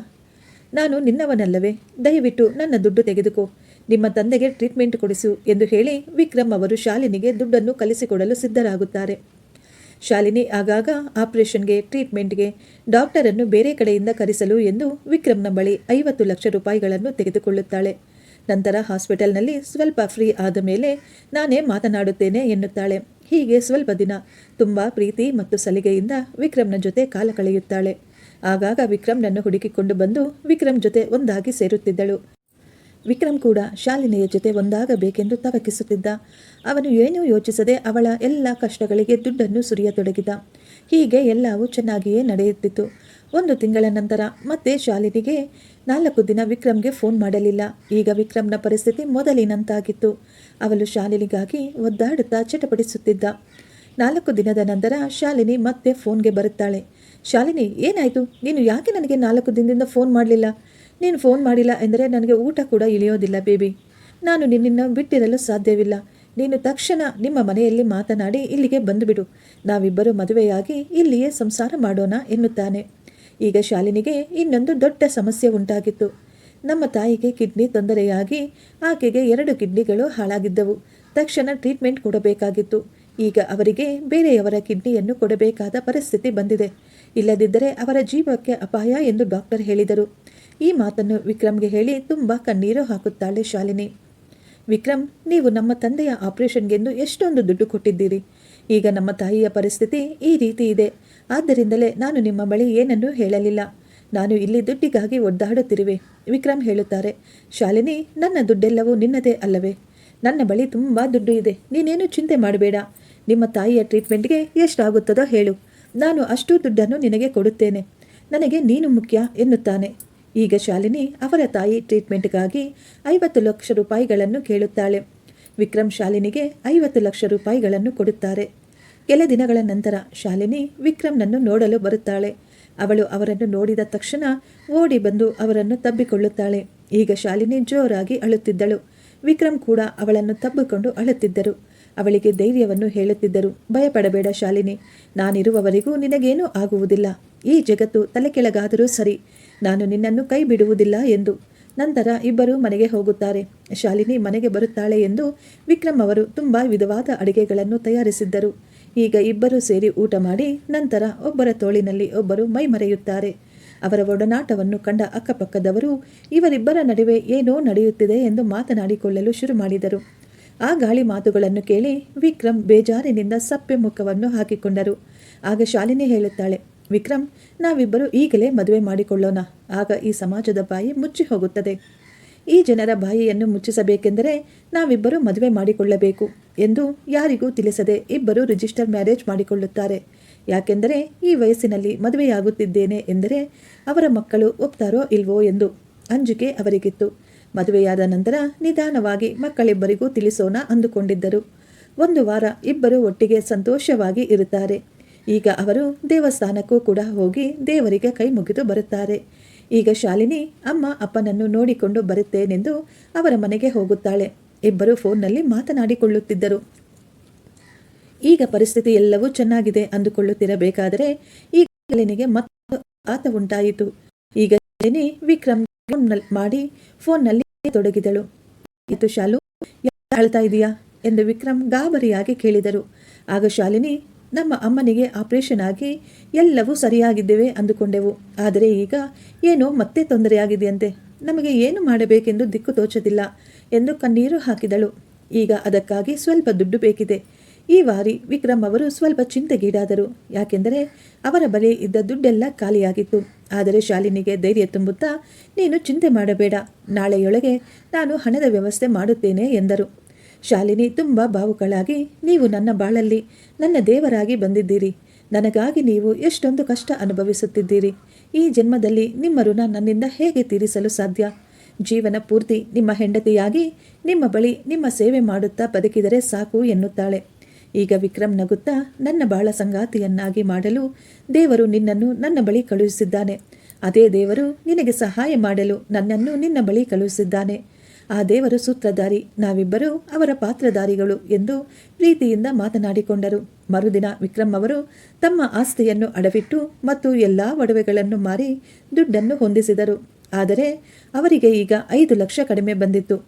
ನಾನು ನಿನ್ನವನಲ್ಲವೇ? ದಯವಿಟ್ಟು ನನ್ನ ದುಡ್ಡು ತೆಗೆದುಕೋ. ನಿಮ್ಮ ತಂದೆಗೆ ಟ್ರೀಟ್ಮೆಂಟ್ ಕೊಡಿಸು ಎಂದು ಹೇಳಿ ವಿಕ್ರಮ್ ಅವರು ಶಾಲಿನಿಗೆ ದುಡ್ಡನ್ನು ಕಲಿಸಿಕೊಡಲು ಸಿದ್ಧರಾಗುತ್ತಾರೆ. ಶಾಲಿನಿ ಆಗಾಗ ಆಪರೇಷನ್ಗೆ, ಟ್ರೀಟ್ಮೆಂಟ್ಗೆ, ಡಾಕ್ಟರನ್ನು ಬೇರೆ ಕಡೆಯಿಂದ ಕರೆಸಲು ಎಂದು ವಿಕ್ರಮ್ನ ಬಳಿ ಐವತ್ತು ಲಕ್ಷ ರೂಪಾಯಿಗಳನ್ನು ತೆಗೆದುಕೊಳ್ಳುತ್ತಾಳೆ. ನಂತರ ಹಾಸ್ಪಿಟಲ್ನಲ್ಲಿ ಸ್ವಲ್ಪ ಫ್ರೀ ಆದ ಮೇಲೆ ನಾನೇ ಮಾತನಾಡುತ್ತೇನೆ ಎನ್ನುತ್ತಾಳೆ. ಹೀಗೆ ಸ್ವಲ್ಪ ದಿನ ತುಂಬ ಪ್ರೀತಿ ಮತ್ತು ಸಲಿಗೆಯಿಂದ ವಿಕ್ರಮ್ನ ಜೊತೆ ಕಾಲ ಕಳೆಯುತ್ತಾಳೆ. ಆಗಾಗ ವಿಕ್ರಮ್ನನ್ನು ಹುಡುಕಿಕೊಂಡು ಬಂದು ವಿಕ್ರಮ್ ಜೊತೆ ಒಂದಾಗಿ ಸೇರುತ್ತಿದ್ದಳು. ವಿಕ್ರಮ್ ಕೂಡ ಶಾಲಿನಿಯ ಜೊತೆ ಒಂದಾಗಬೇಕೆಂದು ತವಕಿಸುತ್ತಿದ್ದ. ಅವನು ಏನೂ ಯೋಚಿಸದೆ ಅವಳ ಎಲ್ಲ ಕಷ್ಟಗಳಿಗೆ ದುಡ್ಡನ್ನು ಸುರಿಯತೊಡಗಿದ. ಹೀಗೆ ಎಲ್ಲವೂ ಚೆನ್ನಾಗಿಯೇ ನಡೆಯುತ್ತಿತ್ತು. ಒಂದು ತಿಂಗಳ ನಂತರ ಮತ್ತೆ ಶಾಲಿನಿಗೆ ನಾಲ್ಕು ದಿನ ವಿಕ್ರಮ್ಗೆ ಫೋನ್ ಮಾಡಲಿಲ್ಲ. ಈಗ ವಿಕ್ರಮ್ನ ಪರಿಸ್ಥಿತಿ ಮೊದಲಿನಂತಾಗಿತ್ತು. ಅವಳು ಶಾಲಿನಿಗಾಗಿ ಒದ್ದಾಡುತ್ತಾ ಚಟಪಡಿಸುತ್ತಿದ್ದ ನಾಲ್ಕು ದಿನದ ನಂತರ ಶಾಲಿನಿ ಮತ್ತೆ ಫೋನ್ಗೆ ಬರುತ್ತಾಳೆ. ಶಾಲಿನಿ, ಏನಾಯಿತು? ನೀನು ಯಾಕೆ ನನಗೆ ನಾಲ್ಕು ದಿನದಿಂದ ಫೋನ್ ಮಾಡಲಿಲ್ಲ? ನೀನು ಫೋನ್ ಮಾಡಿಲ್ಲ ಎಂದರೆ ನನಗೆ ಊಟ ಕೂಡ ಇಳಿಯೋದಿಲ್ಲ ಬೇಬಿ ನಾನು ನಿನ್ನನ್ನು ಬಿಟ್ಟಿರಲು ಸಾಧ್ಯವಿಲ್ಲ. ನೀನು ತಕ್ಷಣ ನಿಮ್ಮ ಮನೆಯಲ್ಲಿ ಮಾತನಾಡಿ ಇಲ್ಲಿಗೆ ಬಂದುಬಿಡು. ನಾವಿಬ್ಬರು ಮದುವೆಯಾಗಿ ಇಲ್ಲಿಯೇ ಸಂಸಾರ ಮಾಡೋಣ ಎನ್ನುತ್ತಾನೆ. ಈಗ ಶಾಲಿನಿಗೆ ಇನ್ನೊಂದು ದೊಡ್ಡ ಸಮಸ್ಯೆ ಉಂಟಾಗಿತ್ತು. ನಮ್ಮ ತಾಯಿಗೆ ಕಿಡ್ನಿ ತೊಂದರೆಯಾಗಿ ಆಕೆಗೆ ಎರಡು ಕಿಡ್ನಿಗಳು ಹಾಳಾಗಿದ್ದವು. ತಕ್ಷಣ ಟ್ರೀಟ್ಮೆಂಟ್ ಕೊಡಬೇಕಾಗಿತ್ತು. ಈಗ ಅವರಿಗೆ ಬೇರೆಯವರ ಕಿಡ್ನಿಯನ್ನು ಕೊಡಬೇಕಾದ ಪರಿಸ್ಥಿತಿ ಬಂದಿದೆ. ಇಲ್ಲದಿದ್ದರೆ ಅವರ ಜೀವಕ್ಕೆ ಅಪಾಯ ಎಂದು ಡಾಕ್ಟರ್ ಹೇಳಿದರು. ಈ ಮಾತನ್ನು ವಿಕ್ರಮ್ಗೆ ಹೇಳಿ ತುಂಬ ಕಣ್ಣೀರು ಹಾಕುತ್ತಾಳೆ ಶಾಲಿನಿ. ವಿಕ್ರಮ್, ನೀವು ನಮ್ಮ ತಂದೆಯ ಆಪರೇಷನ್ಗೆಂದು ಎಷ್ಟೊಂದು ದುಡ್ಡು ಕೊಟ್ಟಿದ್ದೀರಿ. ಈಗ ನಮ್ಮ ತಾಯಿಯ ಪರಿಸ್ಥಿತಿ ಈ ರೀತಿ ಇದೆ. ಆದ್ದರಿಂದಲೇ ನಾನು ನಿಮ್ಮ ಬಳಿ ಏನನ್ನೂ ಹೇಳಲಿಲ್ಲ. ನಾನು ಇಲ್ಲಿ ದುಡ್ಡಿಗಾಗಿ ಒದ್ದಾಡುತ್ತಿರುವೆ, ವಿಕ್ರಮ್ ಹೇಳುತ್ತಾರೆ. ಶಾಲಿನಿ, ನನ್ನ ದುಡ್ಡೆಲ್ಲವೂ ನಿನ್ನದೇ ಅಲ್ಲವೇ? ನನ್ನ ಬಳಿ ತುಂಬ ದುಡ್ಡು ಇದೆ. ನೀನೇನು ಚಿಂತೆ ಮಾಡಬೇಡ. ನಿಮ್ಮ ತಾಯಿಯ ಟ್ರೀಟ್ಮೆಂಟ್ಗೆ ಎಷ್ಟಾಗುತ್ತದೋ ಹೇಳು. ನಾನು ಅಷ್ಟು ದುಡ್ಡನ್ನು ನಿನಗೆ ಕೊಡುತ್ತೇನೆ. ನನಗೆ ನೀನು ಮುಖ್ಯ ಎನ್ನುತ್ತಾನೆ. ಈಗ ಶಾಲಿನಿ ಅವರ ತಾಯಿ ಟ್ರೀಟ್ಮೆಂಟ್ಗಾಗಿ ಐವತ್ತು ಲಕ್ಷ ರೂಪಾಯಿಗಳನ್ನು ಕೇಳುತ್ತಾಳೆ. ವಿಕ್ರಮ್ ಶಾಲಿನಿಗೆ ಐವತ್ತು ಲಕ್ಷ ರೂಪಾಯಿಗಳನ್ನು ಕೊಡುತ್ತಾರೆ. ಕೆಲ ದಿನಗಳ ನಂತರ ಶಾಲಿನಿ ವಿಕ್ರಮ್ನನ್ನು ನೋಡಲು ಬರುತ್ತಾಳೆ. ಅವಳು ಅವರನ್ನು ನೋಡಿದ ತಕ್ಷಣ ಓಡಿ ಬಂದು ಅವರನ್ನು ತಬ್ಬಿಕೊಳ್ಳುತ್ತಾಳೆ. ಈಗ ಶಾಲಿನಿ ಜೋರಾಗಿ ಅಳುತ್ತಿದ್ದಳು. ವಿಕ್ರಮ್ ಕೂಡ ಅವಳನ್ನು ತಬ್ಬಿಕೊಂಡು ಅಳುತ್ತಿದ್ದರು. ಅವಳಿಗೆ ಧೈರ್ಯವನ್ನು ಹೇಳುತ್ತಿದ್ದರು. ಭಯಪಡಬೇಡ ಶಾಲಿನಿ, ನಾನಿರುವವರೆಗೂ ನಿನಗೇನೂ ಆಗುವುದಿಲ್ಲ. ಈ ಜಗತ್ತು ತಲೆ ಕೆಳಗಾದರೂ ಸರಿ, ನಾನು ನಿನ್ನನ್ನು ಕೈ ಬಿಡುವುದಿಲ್ಲ ಎಂದು. ನಂತರ ಇಬ್ಬರು ಮನೆಗೆ ಹೋಗುತ್ತಾರೆ. ಶಾಲಿನಿ ಮನೆಗೆ ಬರುತ್ತಾಳೆ ಎಂದು ವಿಕ್ರಮ್ ಅವರು ತುಂಬ ವಿಧವಾದ ಅಡುಗೆಗಳನ್ನು ತಯಾರಿಸಿದ್ದರು. ಈಗ ಇಬ್ಬರು ಸೇರಿ ಊಟ ಮಾಡಿ, ನಂತರ ಒಬ್ಬರ ತೋಳಿನಲ್ಲಿ ಒಬ್ಬರು ಮೈಮರೆಯುತ್ತಾರೆ ಅವರ ಒಡನಾಟವನ್ನು ಕಂಡ ಅಕ್ಕಪಕ್ಕದವರು, ಇವರಿಬ್ಬರ ನಡುವೆ ಏನೋ ನಡೆಯುತ್ತಿದೆ ಎಂದು ಮಾತನಾಡಿಕೊಳ್ಳಲು ಶುರು ಮಾಡಿದರು. ಆ ಗಾಳಿ ಮಾತುಗಳನ್ನು ಕೇಳಿ ವಿಕ್ರಮ್ ಬೇಜಾರಿನಿಂದ ಸಪ್ಪೆ ಮುಖವನ್ನು ಹಾಕಿಕೊಂಡರು. ಆಗ ಶಾಲಿನಿ ಹೇಳುತ್ತಾಳೆ, ವಿಕ್ರಮ್, ನಾವಿಬ್ಬರು ಈಗಲೇ ಮದುವೆ ಮಾಡಿಕೊಳ್ಳೋಣ. ಆಗ ಈ ಸಮಾಜದ ಬಾಯಿ ಮುಚ್ಚಿ ಹೋಗುತ್ತದೆ. ಈ ಜನರ ಬಾಯಿಯನ್ನು ಮುಚ್ಚಿಸಬೇಕೆಂದರೆ ನಾವಿಬ್ಬರು ಮದುವೆ ಮಾಡಿಕೊಳ್ಳಬೇಕು ಎಂದು ಯಾರಿಗೂ ತಿಳಿಸದೆ ಇಬ್ಬರು ರಿಜಿಸ್ಟರ್ ಮ್ಯಾರೇಜ್ ಮಾಡಿಕೊಳ್ಳುತ್ತಾರೆ. ಯಾಕೆಂದರೆ ಈ ವಯಸ್ಸಿನಲ್ಲಿ ಮದುವೆಯಾಗುತ್ತಿದ್ದೇನೆ ಎಂದರೆ ಅವರ ಮಕ್ಕಳು ಒಪ್ತಾರೋ ಇಲ್ವೋ ಎಂದು ಅಂಜಿಕೆ ಅವರಿಗಿತ್ತು. ಮದುವೆಯಾದ ನಂತರ ನಿಧಾನವಾಗಿ ಮಕ್ಕಳಿಬ್ಬರಿಗೂ ತಿಳಿಸೋಣ ಅಂದುಕೊಂಡಿದ್ದರು. ಒಂದು ವಾರ ಇಬ್ಬರು ಒಟ್ಟಿಗೆ ಸಂತೋಷವಾಗಿ ಇರುತ್ತಾರೆ. ಈಗ ಅವರು ದೇವಸ್ಥಾನಕ್ಕೂ ಕೂಡ ಹೋಗಿ ದೇವರಿಗೆ ಕೈ ಮುಗಿದು ಬರುತ್ತಾರೆ. ಈಗ ಶಾಲಿನಿ ಅಮ್ಮ ಅಪ್ಪನನ್ನು ನೋಡಿಕೊಂಡು ಬರುತ್ತೇನೆಂದು ಅವರ ಮನೆಗೆ ಹೋಗುತ್ತಾಳೆ. ಇಬ್ಬರು ಫೋನ್ನಲ್ಲಿ ಮಾತನಾಡಿಕೊಳ್ಳುತ್ತಿದ್ದರು. ಈಗ ಪರಿಸ್ಥಿತಿ ಎಲ್ಲವೂ ಚೆನ್ನಾಗಿದೆ ಅಂದುಕೊಳ್ಳುತ್ತಿರಬೇಕಾದರೆ ಈಗ ಶಾಲಿನಿಗೆ ಮತ್ತೆ ಆತ ಉಂಟಾಯಿತು. ಈಗ ಶಾಲಿನಿ ವಿಕ್ರಮ್ ಮಾಡಿ ಫೋನ್ನಲ್ಲಿ ತೊಡಗಿದಳು. ಇತ್ತು ಶಾಲು ಅಳ್ತಾ ಇದೀಯಾ? ಎಂದು ವಿಕ್ರಮ್ ಗಾಬರಿಯಾಗಿ ಕೇಳಿದರು. ಆಗ ಶಾಲಿನಿ, ನಮ್ಮ ಅಮ್ಮನಿಗೆ ಆಪರೇಷನ್ ಆಗಿ ಎಲ್ಲವೂ ಸರಿಯಾಗಿದ್ದೇವೆ ಅಂದುಕೊಂಡೆವು. ಆದರೆ ಈಗ ಏನೋ ಮತ್ತೆ ತೊಂದರೆಯಾಗಿದೆಯಂತೆ. ನಮಗೆ ಏನು ಮಾಡಬೇಕೆಂದು ದಿಕ್ಕು ತೋಚದಿಲ್ಲ ಎಂದು ಕಣ್ಣೀರು ಹಾಕಿದಳು. ಈಗ ಅದಕ್ಕಾಗಿ ಸ್ವಲ್ಪ ದುಡ್ಡು ಬೇಕಿದೆ. ಈ ಬಾರಿ ವಿಕ್ರಮ್ ಅವರು ಸ್ವಲ್ಪ ಚಿಂತೆಗೀಡಾದರು. ಯಾಕೆಂದರೆ ಅವರ ಬಳಿ ಇದ್ದ ದುಡ್ಡೆಲ್ಲ ಖಾಲಿಯಾಗಿತ್ತು. ಆದರೆ ಶಾಲಿನಿಗೆ ಧೈರ್ಯ ತುಂಬುತ್ತಾ, ನೀನು ಚಿಂತೆ ಮಾಡಬೇಡ. ನಾಳೆಯೊಳಗೆ ನಾನು ಹಣದ ವ್ಯವಸ್ಥೆ ಮಾಡುತ್ತೇನೆ ಎಂದರು. ಶಾಲಿನಿ ತುಂಬ ಭಾವುಕಳಾಗಿ, ನೀವು ನನ್ನ ಬಾಳಲ್ಲಿ, ನನ್ನ ದೇವರಾಗಿ ಬಂದಿದ್ದೀರಿ. ನನಗಾಗಿ ನೀವು ಎಷ್ಟೊಂದು ಕಷ್ಟ ಅನುಭವಿಸುತ್ತಿದ್ದೀರಿ. ಈ ಜನ್ಮದಲ್ಲಿ ನಿಮ್ಮ ಋಣ ನನ್ನಿಂದ ಹೇಗೆ ತೀರಿಸಲು ಸಾಧ್ಯ? ಜೀವನ ಪೂರ್ತಿ ನಿಮ್ಮ ಹೆಂಡತಿಯಾಗಿ, ನಿಮ್ಮ ಬಳಿ ನಿಮ್ಮ ಸೇವೆ ಮಾಡುತ್ತಾ ಬದುಕಿದರೆ ಸಾಕು ಎನ್ನುತ್ತಾಳೆ. ಈಗ ವಿಕ್ರಮ್ ನಗುತ್ತಾ ನನ್ನ ಬಾಳ ಸಂಗಾತಿಯನ್ನಾಗಿ ಮಾಡಲು ದೇವರು ನಿನ್ನನ್ನು ನನ್ನ ಬಳಿ ಕಳುಹಿಸಿದ್ದಾನೆ. ಅದೇ ದೇವರು ನಿನಗೆ ಸಹಾಯ ಮಾಡಲು ನನ್ನನ್ನು ನಿನ್ನ ಬಳಿ ಕಳುಹಿಸಿದ್ದಾನೆ. ಆ ದೇವರು ಸೂತ್ರಧಾರಿ, ನಾವಿಬ್ಬರೂ ಅವರ ಪಾತ್ರಧಾರಿಗಳು ಎಂದು ಪ್ರೀತಿಯಿಂದ ಮಾತನಾಡಿಕೊಂಡರು. ಮರುದಿನ ವಿಕ್ರಮ್ ಅವರು ತಮ್ಮ ಆಸ್ತಿಯನ್ನು ಅಡವಿಟ್ಟು ಮತ್ತು ಎಲ್ಲ ಒಡವೆಗಳನ್ನು ಮಾರಿ ದುಡ್ಡನ್ನು ಹೊಂದಿಸಿದರು. ಆದರೆ ಅವರಿಗೆ ಈಗ ಐದು ಲಕ್ಷ ಕಡಿಮೆ ಬಂದಿತ್ತು.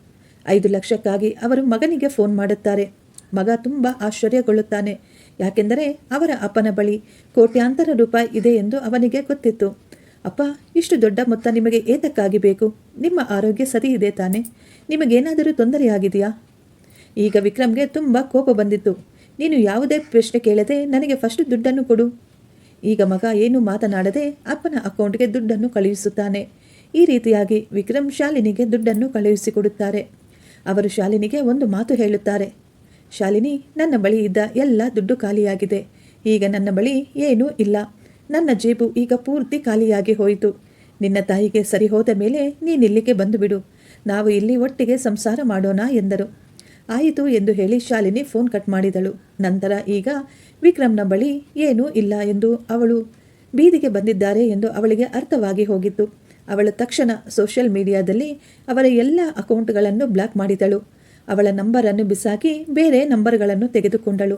ಐದು ಲಕ್ಷಕ್ಕಾಗಿ ಅವರು ಮಗನಿಗೆ ಫೋನ್ ಮಾಡುತ್ತಾರೆ. ಮಗ ತುಂಬ ಆಶ್ಚರ್ಯಗೊಳ್ಳುತ್ತಾನೆ. ಯಾಕೆಂದರೆ ಅವರ ಅಪ್ಪನ ಬಳಿ ಕೋಟ್ಯಾಂತರ ರೂಪಾಯಿ ಇದೆ ಎಂದು ಅವನಿಗೆ ಗೊತ್ತಿತ್ತು. ಅಪ್ಪ, ಇಷ್ಟು ದೊಡ್ಡ ಮೊತ್ತ ನಿಮಗೆ ಏತಕ್ಕಾಗಿ ಬೇಕು? ನಿಮ್ಮ ಆರೋಗ್ಯ ಸರಿ ಇದೆ ತಾನೆ. ನಿಮಗೇನಾದರೂ ತೊಂದರೆಯಾಗಿದೆಯಾ? ಈಗ ವಿಕ್ರಮ್ಗೆ ತುಂಬ ಕೋಪ ಬಂದಿತ್ತು. ನೀನು ಯಾವುದೇ ಪ್ರಶ್ನೆ ಕೇಳದೆ ನನಗೆ ಫಸ್ಟ್ ದುಡ್ಡನ್ನು ಕೊಡು. ಈಗ ಮಗ ಏನು ಮಾತನಾಡದೆ ಅಪ್ಪನ ಅಕೌಂಟ್ಗೆ ದುಡ್ಡನ್ನು ಕಳುಹಿಸುತ್ತಾನೆ. ಈ ರೀತಿಯಾಗಿ ವಿಕ್ರಮ್ ಶಾಲಿನಿಗೆ ದುಡ್ಡನ್ನು ಕಳುಹಿಸಿಕೊಡುತ್ತಾರೆ. ಅವರು ಶಾಲಿನಿಗೆ ಒಂದು ಮಾತು ಹೇಳುತ್ತಾರೆ. ಶಾಲಿನಿ, ನನ್ನ ಬಳಿ ಇದ್ದ ಎಲ್ಲ ದುಡ್ಡು ಖಾಲಿಯಾಗಿದೆ. ಈಗ ನನ್ನ ಬಳಿ ಏನೂ ಇಲ್ಲ. ನನ್ನ ಜೇಬು ಈಗ ಪೂರ್ತಿ ಖಾಲಿಯಾಗಿ ಹೋಯಿತು. ನಿನ್ನ ತಾಯಿಗೆ ಸರಿ ಹೋದ ಮೇಲೆ ನೀನಿಲ್ಲಿಗೆ ಬಂದು ಬಿಡು ನಾವು ಇಲ್ಲಿ ಒಟ್ಟಿಗೆ ಸಂಸಾರ ಮಾಡೋಣ ಎಂದರು. ಆಯಿತು ಎಂದು ಹೇಳಿ ಶಾಲಿನಿ ಫೋನ್ ಕಟ್ ಮಾಡಿದಳು. ನಂತರ ಈಗ ವಿಕ್ರಮ್ನ ಬಳಿ ಏನೂ ಇಲ್ಲ ಎಂದು ಅವಳು ಬೀದಿಗೆ ಬಂದಿದ್ದಾರೆ ಎಂದು ಅವಳಿಗೆ ಅರ್ಥವಾಗಿ ಹೋಗಿತ್ತು. ಅವಳು ತಕ್ಷಣ ಸೋಷಿಯಲ್ ಮೀಡಿಯಾದಲ್ಲಿ ಅವರ ಎಲ್ಲ ಅಕೌಂಟ್ಗಳನ್ನು ಬ್ಲಾಕ್ ಮಾಡಿದಳು. ಅವಳ ನಂಬರನ್ನು ಬಿಸಾಕಿ ಬೇರೆ ನಂಬರ್ಗಳನ್ನು ತೆಗೆದುಕೊಂಡಳು.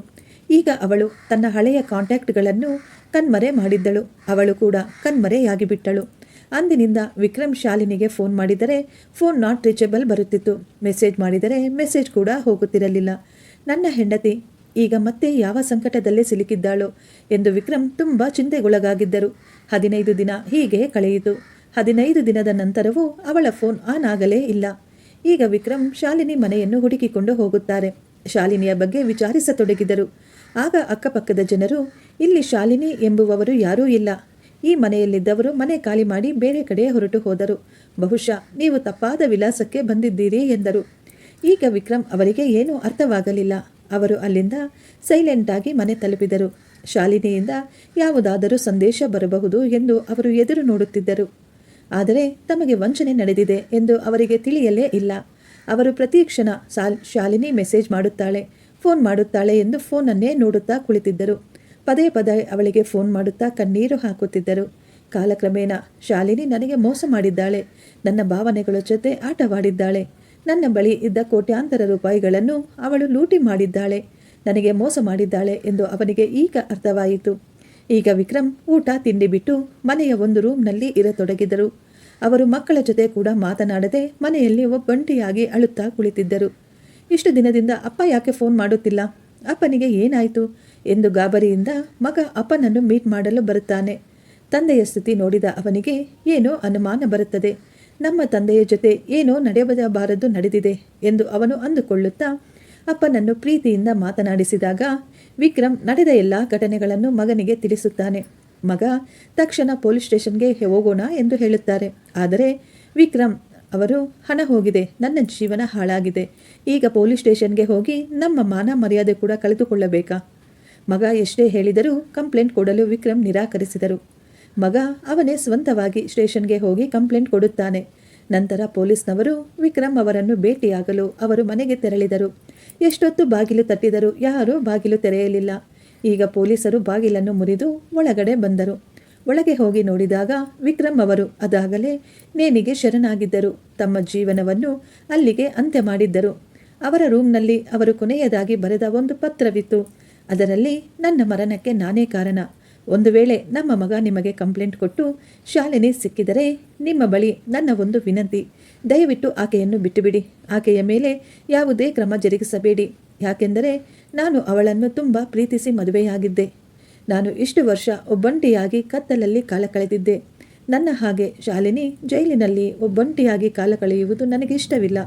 ಈಗ ಅವಳು ತನ್ನ ಹಳೆಯ ಕಾಂಟ್ಯಾಕ್ಟ್ಗಳನ್ನು ಕಣ್ಮರೆ ಮಾಡಿದ್ದಳು. ಅವಳು ಕೂಡ ಕಣ್ಮರೆಯಾಗಿಬಿಟ್ಟಳು. ಅಂದಿನಿಂದ ವಿಕ್ರಮ್ ಶಾಲಿನಿಗೆ ಫೋನ್ ಮಾಡಿದರೆ ಫೋನ್ ನಾಟ್ ರೀಚಬಲ್ ಬರುತ್ತಿತ್ತು. ಮೆಸೇಜ್ ಮಾಡಿದರೆ ಮೆಸೇಜ್ ಕೂಡ ಹೋಗುತ್ತಿರಲಿಲ್ಲ. ನನ್ನ ಹೆಂಡತಿ, ಈಗ ಮತ್ತೆ ಯಾವ ಸಂಕಟದಲ್ಲೇ ಸಿಲುಕಿದ್ದಾಳೋ ಎಂದು ವಿಕ್ರಮ್ ತುಂಬ ಚಿಂತೆಗೊಳಗಾಗಿದ್ದರು. ಹದಿನೈದು ದಿನ ಹೀಗೆ ಕಳೆಯಿತು. ಹದಿನೈದು ದಿನದ ನಂತರವೂ ಅವಳ ಫೋನ್ ಆನ್ ಆಗಲೇ ಇಲ್ಲ. ಈಗ ವಿಕ್ರಮ್ ಶಾಲಿನಿ ಮನೆಯನ್ನು ಹುಡುಕಿಕೊಂಡು ಹೋಗುತ್ತಾರೆ. ಶಾಲಿನಿಯ ಬಗ್ಗೆ ವಿಚಾರಿಸತೊಡಗಿದರು. ಆಗ ಅಕ್ಕಪಕ್ಕದ ಜನರು, ಇಲ್ಲಿ ಶಾಲಿನಿ ಎಂಬುವವರು ಯಾರೂ ಇಲ್ಲ. ಈ ಮನೆಯಲ್ಲಿದ್ದವರು ಮನೆ ಖಾಲಿ ಮಾಡಿ ಬೇರೆ ಕಡೆ ಹೊರಟು ಹೋದರು. ಬಹುಶಃ ನೀವು ತಪ್ಪಾದ ವಿಳಾಸಕ್ಕೆ ಬಂದಿದ್ದೀರಿ ಎಂದರು. ಈಗ ವಿಕ್ರಮ್ ಅವರಿಗೆ ಏನೂ ಅರ್ಥವಾಗಲಿಲ್ಲ. ಅವರು ಅಲ್ಲಿಂದ ಸೈಲೆಂಟಾಗಿ ಮನೆ ತಲುಪಿದರು. ಶಾಲಿನಿಯಿಂದ ಯಾವುದಾದರೂ ಸಂದೇಶ ಬರಬಹುದು ಎಂದು ಅವರು ಎದುರು ನೋಡುತ್ತಿದ್ದರು. ಆದರೆ ತಮಗೆ ವಂಚನೆ ನಡೆದಿದೆ ಎಂದು ಅವರಿಗೆ ತಿಳಿಯಲೇ ಇಲ್ಲ. ಅವರು ಪ್ರತಿ ಕ್ಷಣ ಸಾಲ್ ಶಾಲಿನಿ ಮೆಸೇಜ್ ಮಾಡುತ್ತಾಳೆ, ಫೋನ್ ಮಾಡುತ್ತಾಳೆ ಎಂದು ಫೋನನ್ನೇ ನೋಡುತ್ತಾ ಕುಳಿತಿದ್ದರು. ಪದೇ ಪದೇ ಅವಳಿಗೆ ಫೋನ್ ಮಾಡುತ್ತಾ ಕಣ್ಣೀರು ಹಾಕುತ್ತಿದ್ದರು. ಕಾಲಕ್ರಮೇಣ ಶಾಲಿನಿ ನನಗೆ ಮೋಸ ಮಾಡಿದ್ದಾಳೆ, ನನ್ನ ಭಾವನೆಗಳ ಜೊತೆ ಆಟವಾಡಿದ್ದಾಳೆ, ನನ್ನ ಬಳಿ ಇದ್ದ ಕೋಟ್ಯಾಂತರ ರೂಪಾಯಿಗಳನ್ನು ಅವಳು ಲೂಟಿ ಮಾಡಿದ್ದಾಳೆ, ನನಗೆ ಮೋಸ ಮಾಡಿದ್ದಾಳೆ ಎಂದು ಅವನಿಗೆ ಈಗ ಅರ್ಥವಾಯಿತು. ಈಗ ವಿಕ್ರಮ್ ಊಟ, ತಿಂಡಿ ಬಿಟ್ಟು ಮನೆಯ ಒಂದು ರೂಮ್ನಲ್ಲಿ ಇರತೊಡಗಿದರು. ಅವರು ಮಕ್ಕಳ ಜೊತೆ ಕೂಡ ಮಾತನಾಡದೆ ಮನೆಯಲ್ಲಿ ಒಬ್ಬಂಟಿಯಾಗಿ ಅಳುತ್ತಾ ಕುಳಿತಿದ್ದರು. ಇಷ್ಟು ದಿನದಿಂದ ಅಪ್ಪ ಯಾಕೆ ಫೋನ್ ಮಾಡುತ್ತಿಲ್ಲ? ಅಪ್ಪನಿಗೆ ಏನಾಯಿತು? ಎಂದು ಗಾಬರಿಯಿಂದ ಮಗ ಅಪ್ಪನನ್ನು ಮೀಟ್ ಮಾಡಲು ಬರುತ್ತಾನೆ. ತಂದೆಯ ಸ್ಥಿತಿ ನೋಡಿದ ಅವನಿಗೆ ಏನೋ ಅನುಮಾನ ಬರುತ್ತದೆ. ನಮ್ಮ ತಂದೆಯ ಜೊತೆ ಏನೋ ನಡೆಯಬಾರದು ನಡೆದಿದೆ ಎಂದು ಅವನು ಅಂದುಕೊಳ್ಳುತ್ತಾ ಅಪ್ಪನನ್ನು ಪ್ರೀತಿಯಿಂದ ಮಾತನಾಡಿಸಿದಾಗ ವಿಕ್ರಮ್ ನಡೆದ ಎಲ್ಲ ಘಟನೆಗಳನ್ನು ಮಗನಿಗೆ ತಿಳಿಸುತ್ತಾನೆ. ಮಗ ತಕ್ಷಣ ಪೊಲೀಸ್ ಸ್ಟೇಷನ್ಗೆ ಹೋಗೋಣ ಎಂದು ಹೇಳುತ್ತಾರೆ. ಆದರೆ ವಿಕ್ರಮ್ ಅವರು ಹಣ ಹೋಗಿದೆ, ನನ್ನ ಜೀವನ ಹಾಳಾಗಿದೆ. ಈಗ ಪೊಲೀಸ್ ಸ್ಟೇಷನ್ಗೆ ಹೋಗಿ ನಮ್ಮ ಮಾನ ಮರ್ಯಾದೆ ಕೂಡ ಕಳೆದುಕೊಳ್ಳಬೇಕಾ? ಮಗ ಎಷ್ಟೇ ಹೇಳಿದರೂ ಕಂಪ್ಲೇಂಟ್ ಕೊಡಲು ವಿಕ್ರಮ್ ನಿರಾಕರಿಸಿದರು. ಮಗ ಅವನೇ ಸ್ವಂತವಾಗಿ ಸ್ಟೇಷನ್ಗೆ ಹೋಗಿ ಕಂಪ್ಲೇಂಟ್ ಕೊಡುತ್ತಾನೆ. ನಂತರ ಪೊಲೀಸ್ನವರು ವಿಕ್ರಮ್ ಅವರನ್ನು ಭೇಟಿಯಾಗಲು ಅವರು ಮನೆಗೆ ತೆರಳಿದರು. ಎಷ್ಟೊತ್ತು ಬಾಗಿಲು ತಟ್ಟಿದರೂ ಯಾರೂ ಬಾಗಿಲು ತೆರೆಯಲಿಲ್ಲ. ಈಗ ಪೊಲೀಸರು ಬಾಗಿಲನ್ನು ಮುರಿದು ಒಳಗಡೆ ಬಂದರು. ಒಳಗೆ ಹೋಗಿ ನೋಡಿದಾಗ ವಿಕ್ರಮ್ ಅವರು, ಅದಾಗಲೇ ನೇಣಿಗೆ ಶರಣಾಗಿದ್ದರು. ತಮ್ಮ ಜೀವನವನ್ನು ಅಲ್ಲಿಗೆ ಅಂತ್ಯ ಮಾಡಿದ್ದರು. ಅವರ ರೂಮ್ನಲ್ಲಿ ಅವರು ಕೊನೆಯದಾಗಿ ಬರೆದ ಒಂದು ಪತ್ರವಿತ್ತು. ಅದರಲ್ಲಿ, ನನ್ನ ಮರಣಕ್ಕೆ ನಾನೇ ಕಾರಣ. ಒಂದು ವೇಳೆ ನಮ್ಮ ಮಗ ನಿಮಗೆ ಕಂಪ್ಲೇಂಟ್ ಕೊಟ್ಟು ಶಾಲೆನೇ ಸಿಕ್ಕಿದರೆ ನಿಮ್ಮ ಬಳಿ ನನ್ನ ಒಂದು ವಿನಂತಿ. ದಯವಿಟ್ಟು ಆಕೆಯನ್ನು ಬಿಟ್ಟುಬಿಡಿ. ಆಕೆಯ ಮೇಲೆ ಯಾವುದೇ ಕ್ರಮ ಜರುಗಿಸಬೇಡಿ. ಯಾಕೆಂದರೆ ನಾನು ಅವಳನ್ನು ತುಂಬ ಪ್ರೀತಿಸಿ ಮದುವೆಯಾಗಿದ್ದೆ. ನಾನು ಇಷ್ಟು ವರ್ಷ ಒಬ್ಬಂಟಿಯಾಗಿ ಕತ್ತಲಲ್ಲಿ ಕಾಲ ಕಳೆದಿದ್ದೆ. ನನ್ನ ಹಾಗೆ ಶಾಲಿನಿ ಜೈಲಿನಲ್ಲಿ ಒಬ್ಬಂಟಿಯಾಗಿ ಕಾಲ ಕಳೆಯುವುದು ನನಗೆ ಇಷ್ಟವಿಲ್ಲ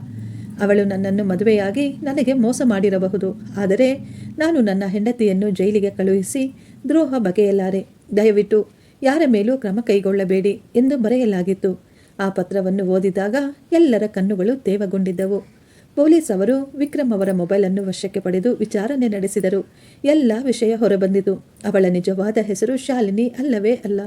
ಅವಳು ನನ್ನನ್ನು ಮದುವೆಯಾಗಿ ನನಗೆ ಮೋಸ ಮಾಡಿರಬಹುದು. ಆದರೆ ನಾನು ನನ್ನ ಹೆಂಡತಿಯನ್ನು ಜೈಲಿಗೆ ಕಳುಹಿಸಿ ದ್ರೋಹ ಬಗೆಯಲಾರೆ. ದಯವಿಟ್ಟು ಯಾರ ಮೇಲೂ ಕ್ರಮ ಕೈಗೊಳ್ಳಬೇಡಿ ಎಂದು ಬರೆಯಲಾಗಿತ್ತು. ಆ ಪತ್ರವನ್ನು ಓದಿದಾಗ ಎಲ್ಲರ ಕಣ್ಣುಗಳು ತೇವಗೊಂಡಿದ್ದವು. ಪೊಲೀಸ್ ಅವರು ವಿಕ್ರಮ್ ಅವರ ಮೊಬೈಲನ್ನು ವಶಕ್ಕೆ ಪಡೆದು ವಿಚಾರಣೆ ನಡೆಸಿದರು. ಎಲ್ಲ ವಿಷಯ ಹೊರಬಂದಿತು. ಅವಳ ನಿಜವಾದ ಹೆಸರು ಶಾಲಿನಿ ಅಲ್ಲವೇ ಅಲ್ಲ.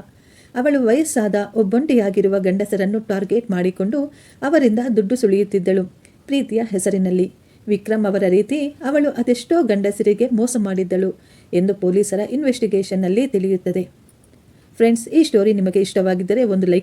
ಅವಳು ವಯಸ್ಸಾದ ಒಬ್ಬೊಂಡಿಯಾಗಿರುವ ಗಂಡಸರನ್ನು ಟಾರ್ಗೆಟ್ ಮಾಡಿಕೊಂಡು ಅವರಿಂದ ದುಡ್ಡು ಸುಳಿಯುತ್ತಿದ್ದಳು ಪ್ರೀತಿಯ ಹೆಸರಿನಲ್ಲಿ. ವಿಕ್ರಮ್ ಅವರ ರೀತಿ ಅವಳು ಅದೆಷ್ಟೋ ಗಂಡಸರಿಗೆ ಮೋಸ ಮಾಡಿದ್ದಳು ಎಂದು ಪೊಲೀಸರ ಇನ್ವೆಸ್ಟಿಗೇಷನ್ನಲ್ಲಿ ತಿಳಿಯುತ್ತದೆ. ಫ್ರೆಂಡ್ಸ್ ಈ ಸ್ಟೋರಿ ನಿಮಗೆ ಇಷ್ಟವಾಗಿದ್ದರೆ ಒಂದು ಲೈಕ್